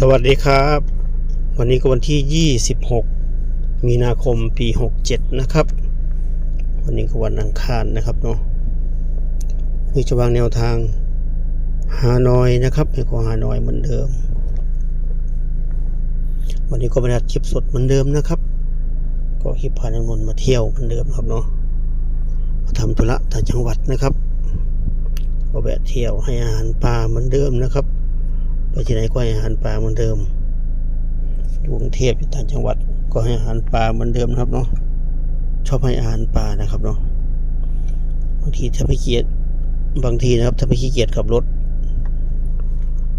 สวัสดีครับ วันนี้ก็วันที่ 26 มีนาคมปี 67 นะครับ วันนี้ก็วันอังคารนะครับเนาะนี่จะวางแนวทางฮานอยนะครับให้ของฮานอยเหมือนเดิม วันนี้ก็บรรยากาศคลิปสดเหมือนเดิมนะครับ ก็คลิปพานังนนมาเที่ยวเหมือนเดิมครับเนาะมาทำธุระต่างจังหวัดนะครับก็แวะเที่ยวให้อาหารปลาเหมือนเดิมนะครับ ไปที่ไหนก็ให้อาหารปลาเหมือนเดิมอยู่กรุงเทพอยู่ต่างจังหวัด ก็ให้อาหารปลาเหมือนเดิมนะครับเนาะชอบให้อาหารปลานะครับเนาะบางทีถ้าไม่เกียจบางทีนะครับถ้าไม่ขี้เกียจขับรถ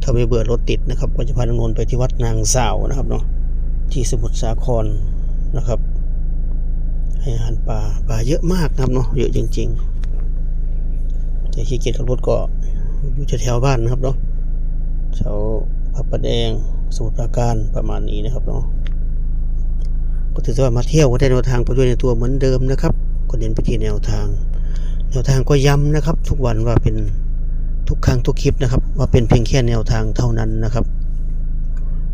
ถ้าไม่เบื่อรถติดนะครับ ก็จะพาน้องนนไปที่วัดนางสาวนะครับเนาะที่สมุทรสาครนะครับ ให้อาหารปลาปลาเยอะมากนะครับเนาะเยอะจริงๆแต่ขี้เกียจขับรถก็อยู่แถวๆบ้านนะครับเนาะ แถวพระประแดงสมุทรปราการประมาณนี้นะครับเนาะก็ถือว่ามาเที่ยวก็ได้แนวทางไปด้วยในตัวเหมือนเดิมนะครับ ก็เน้นไปที่แนวทาง แนวทางก็ย้ำนะครับ ทุกวันว่าเป็นทุกครั้งทุกคลิปนะครับ ว่าเป็นเพียงแค่แนวทางเท่านั้นนะครับ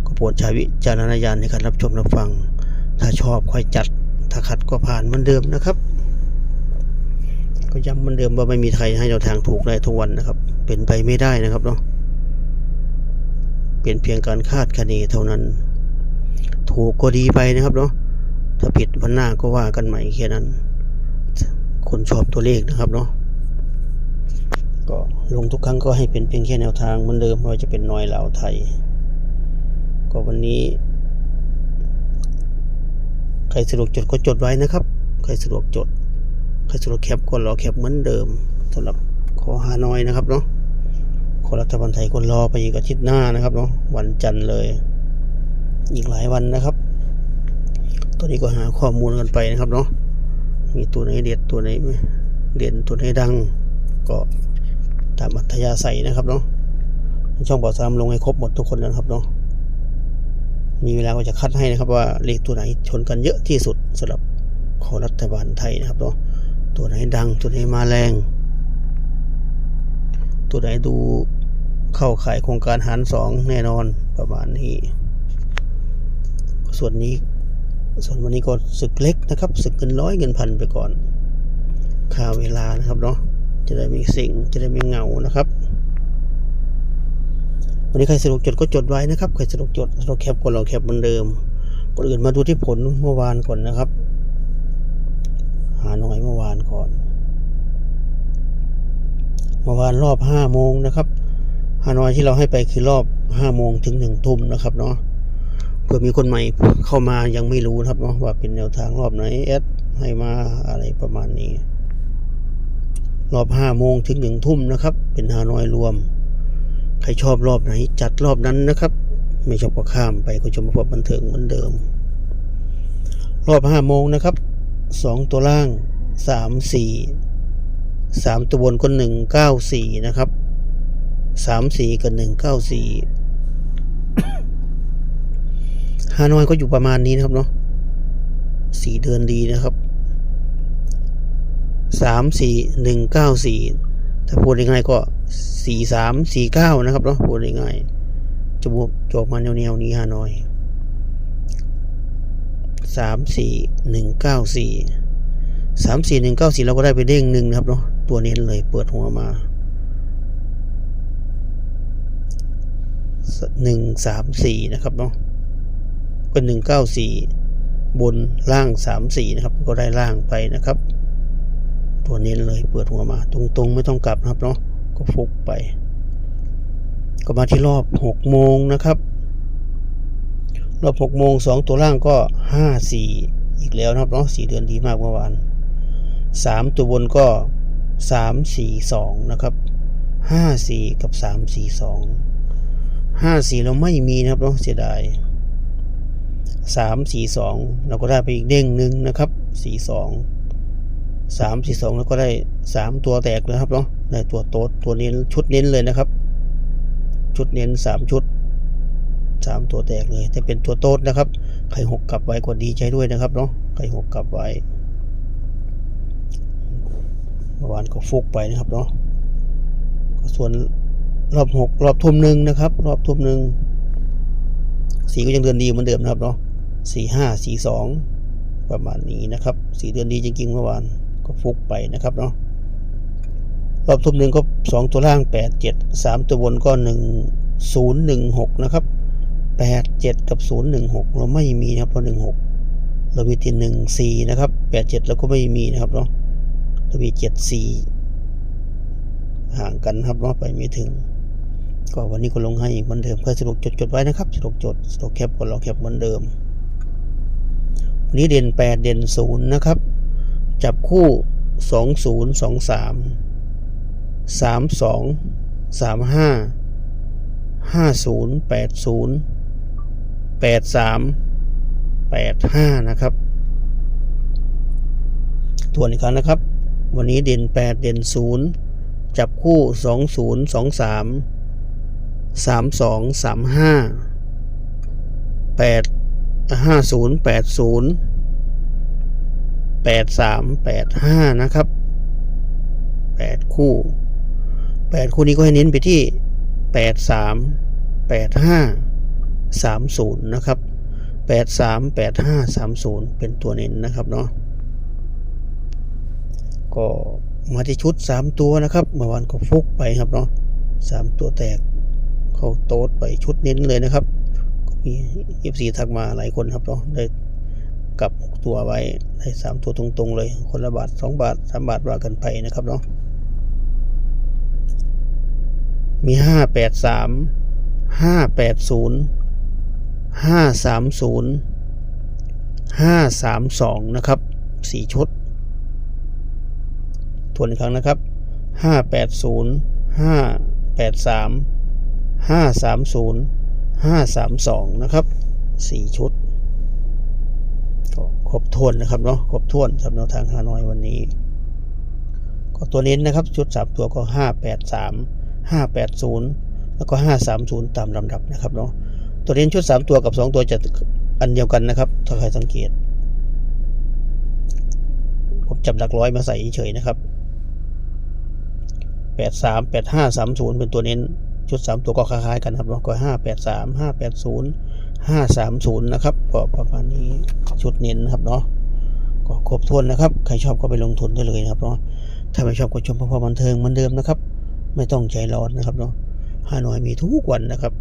ก็โปรดใช้วิจารณญาณในการรับชมรับฟัง ถ้าชอบค่อยจัด ถ้าขัดก็ผ่านเหมือนเดิมนะครับ ก็ย้ำเหมือนเดิมว่าไม่มีใครให้แนวทางถูกได้ทุกวันนะครับ เป็นไปไม่ได้นะครับเนาะ เป็นเพียงการคาดคะเนเท่านั้น ถูกก็ดีไปนะครับเนาะถ้าผิดวันหน้าก็ว่ากันใหม่แค่นั้น คนชอบตัวเลขนะครับเนาะก็ลงทุกครั้งก็ให้เป็นเพียงแค่แนวทางเหมือนเดิมไม่ว่าจะเป็นน้อยเหล่าไทย ก็วันนี้ใครสะดวกจดก็จดไว้นะครับ ใครสะดวกจด ใครสะดวกแคปก็รอแคปเหมือนเดิมสำหรับขอหาน้อยนะครับเนาะ คนรัฐบาลไทยก็รอไปอีกอาทิตย์หน้านะครับเนาะวันจันทร์เลย อีกหลายวันนะครับ ตอนนี้ก็หาข้อมูลกันไปนะครับเนาะมีตัวไหนเด็ดตัวไหนเด่นตัวไหนดัง ก็ตามอัธยาศัยนะครับเนาะช่องบอสามลงให้ครบหมดทุกคนนะครับเนาะมีเวลาก็จะคัดให้นะครับว่าเลขตัวไหนชนกันเยอะที่สุดสำหรับขอรัฐบาลไทยนะครับเนาะตัวไหนดังตัวไหนมาแรง ตัวไหนดู เข้าขายโครงการหารสองแน่นอนประมาณนี้ ส่วนนี้ ส่วนวันนี้ก็ศึกเล็กนะครับ ศึกเงินร้อยเงินพันไปก่อนค่าเวลานะครับเนาะจะได้มีสิ่งจะได้ไม่เหงานะครับ วันนี้ใครสะดวกจดก็จดไว้นะครับใครสะดวกจดสะดวกแคปก็ลองแคปเหมือนเดิมก่อนอื่นมาดูที่ผลเมื่อวานก่อนนะครับ หาหน่อยเมื่อวานก่อน เมื่อวานรอบห้าโมงนะครับ ฮานอยที่เราให้ไปคือรอบห้าโมงถึงหนึ่งทุ่มนะครับเนาะเผื่อมีคนใหม่เข้ามายังไม่รู้ครับเนาะว่าเป็นแนวทางรอบไหนแอดให้มาอะไรประมาณนี้ รอบห้าโมงถึงหนึ่งทุ่มนะครับ เป็นฮานอยรวม ใครชอบรอบไหน จัดรอบนั้นนะครับ ไม่ชอบก็ข้ามไปก็จะมาพบบันเทิงเหมือนเดิม รอบห้าโมงนะครับสองตัวล่างสามสี่สามตัวบนก็หนึ่งเก้าสี่นะครับ สามสี่กับหนึ่งเก้าสี่ฮานอยก็อยู่ประมาณนี้นะครับเนาะสี่เดือนดีนะครับสามสี่หนึ่งเก้าสี่ถ้าพูดง่ายๆก็สี่สามสี่เก้านะครับเนาะพูดง่ายๆจะบวกจบมาแนวๆนี้ฮานอยสามสี่หนึ่งเก้าสี่สามสี่หนึ่งเก้าสี่เราก็ได้ไปเด้งหนึ่งนะครับเนาะตัวเน้นเลยเปิดหัวมา หนึ่งสามสี่นะครับเนาะก็หนึ่งเก้าสี่บนล่างสามสี่นะครับ ก็ได้ล่างไปนะครับ ตัวเน้นเลยเปิดหัวมา ตรงๆ ไม่ต้องกลับนะครับเนาะก็ฟุกไป ก็มาที่รอบหกโมงนะครับ รอบหกโมงสองตัวล่างก็ห้าสี่อีกแล้วนะครับเนาะสี่เดือนดีมากเมื่อวานสามตัวบนก็สามสี่สองนะครับห้าสี่กับสามสี่สอง ห้าสี่เราไม่มีนะครับเนาะเสียดายสามสี่สองเราก็ได้ไปอีกเด้งหนึ่งนะครับสี่สองสามสี่สองแล้วก็ได้สามตัวแตกเลยครับเนาะได้ตัวโต๊ดตัวเน้นชุดเน้นเลยนะครับ ชุดเน้นสามชุดสามตัวแตกเลยแต่เป็นตัวโต๊ดนะครับใครหกกลับไว้ก็ดีใจด้วยนะครับเนาะใครหกกลับไว้เมื่อวานก็ฟุกไปนะครับเนาะส่วน รอบหกรอบทุ่มหนึ่งนะครับ รอบทุ่มหนึ่งสีก็ยังเดินดีเหมือนเดิมนะครับเนาะสี่ห้าสี่สองประมาณนี้นะครับสีเดือนดีจริงๆเมื่อวานก็ฟุกไปนะครับเนาะรอบทุ่มหนึ่งก็สองตัวล่างแปดเจ็ดสามตัวบนก็หนึ่งศูนย์หนึ่งหกนะครับแปดเจ็ดกับศูนย์หนึ่งหกเราไม่มีนะครับเพราะหนึ่งหกเรามีที่หนึ่งสี่นะครับแปดเจ็ดเราก็ไม่มีนะครับเนาะเรามีเจ็ดสี่ห่างกันนะครับเนาะไปไม่ถึง ก็วันนี้ก็ลงให้อีกเหมือนเดิมก็สรุปจดจดไว้นะครับสรุปจดสรุปแคปก็รอแคปเหมือนเดิม วันนี้เด่นแปดเด่นศูนย์นะครับ จับคู่สองศูนย์สองสามสามสองสามห้าห้าศูนย์แปดศูนย์แปดสามแปดห้านะครับทวนอีกครั้งนะครับ วันนี้เด่นแปดเด่นศูนย์จับคู่สองศูนย์ สามสามสองสามห้าแปดห้าศูนย์แปดศูนย์แปดสามแปดห้านะครับแปดคู่แปดคู่นี้ก็ให้เน้นไปที่แปดสามแปดห้าสามศูนย์นะครับแปดสามแปดห้าสามศูนย์เป็นตัวเน้นนะครับเนาะก็มาที่ชุดสามตัวนะครับเมื่อวานก็ฟุกไปครับเนาะสามตัวแตก เขาโต๊ดไปชุดเน้นเลยนะครับก็มีเอฟซีทักมาหลายคนครับเนาะได้กลับตัวไว้ได้สามตัวตรงๆเลย คนละบาทสองบาทสามบาทว่ากันไปนะครับเนาะมีห้าแปดสามห้าแปดศูนย์ห้าสามศูนย์ห้าสามสองนะครับสี่ชุดทวนอีกครั้งนะครับห้าแปดศูนย์ห้าแปดสาม ห้าสามศูนย์ห้าสามสองนะครับสี่ชุดก็ครบถ้วนนะครับเนาะครบถ้วนสำหรับแนวทางฮานอยวันนี้ ก็ตัวเน้นนะครับชุดสามตัวก็ห้าแปดสามห้าแปดศูนย์แล้วก็ห้าสามศูนย์ตามลำดับนะครับเนาะตัวเน้นชุดสามตัวกับสองตัวจะอันเดียวกันนะครับ ถ้าใครสังเกต ผมจับหลักร้อยมาใส่เฉยนะครับแปดสามแปดห้าสามศูนย์เป็นตัวเน้น ชุดสามตัวก็คล้ายๆกันครับเนาะก็ห้าแปดสามห้าแปดศูนย์ห้าสามศูนย์นะครับก็ประมาณนี้ชุดเน้นนะครับเนาะก็ครบถ้วนนะครับใครชอบก็ไปลงทุนได้เลยนะครับเนาะถ้าไม่ชอบก็ชมพราะบันเทิงเหมือนเดิมนะครับ ไม่ต้องใจร้อนนะครับเนาะฮานอยมีทุกวันนะครับ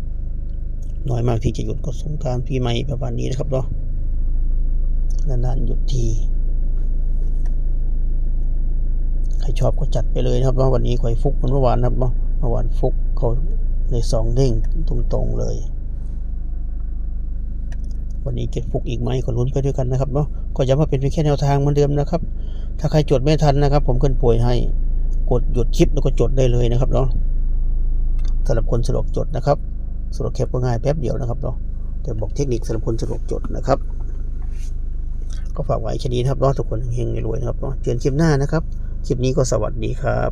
น้อยมากที่จะหยุดก็สงการปีใหม่ประมาณนี้นะครับเนาะนานๆหยุดทีใครชอบก็จัดไปเลยนะครับว่าะวันนี้คอยฟุกเหมือนเมื่อวานนะครับเนาะเมื่อวานฟุก เขาในสองเด้งตรงๆเลย วันนี้เก็บฟุกอีกไหมก็ลุ้นไปด้วยกันนะครับเนาะก็ย้ำว่าเป็นเพียงแค่แนวทางเหมือนเดิมนะครับ ถ้าใครจดไม่ทันนะครับ ผมขึ้นป่วยให้กดหยุดคลิปแล้วก็จดได้เลยนะครับเนาะสำหรับคนสะดวกจดนะครับสะดวกแคปก็ง่ายแป๊บเดียวนะครับเนาะแต่บอกเทคนิคสำหรับคนสะดวกจดนะครับ ก็ฝากไว้แค่นี้นะครับเนาะทุกคนเฮงรวยนะครับเนาะเจอกันคลิปหน้านะครับ คลิปนี้ก็สวัสดีครับ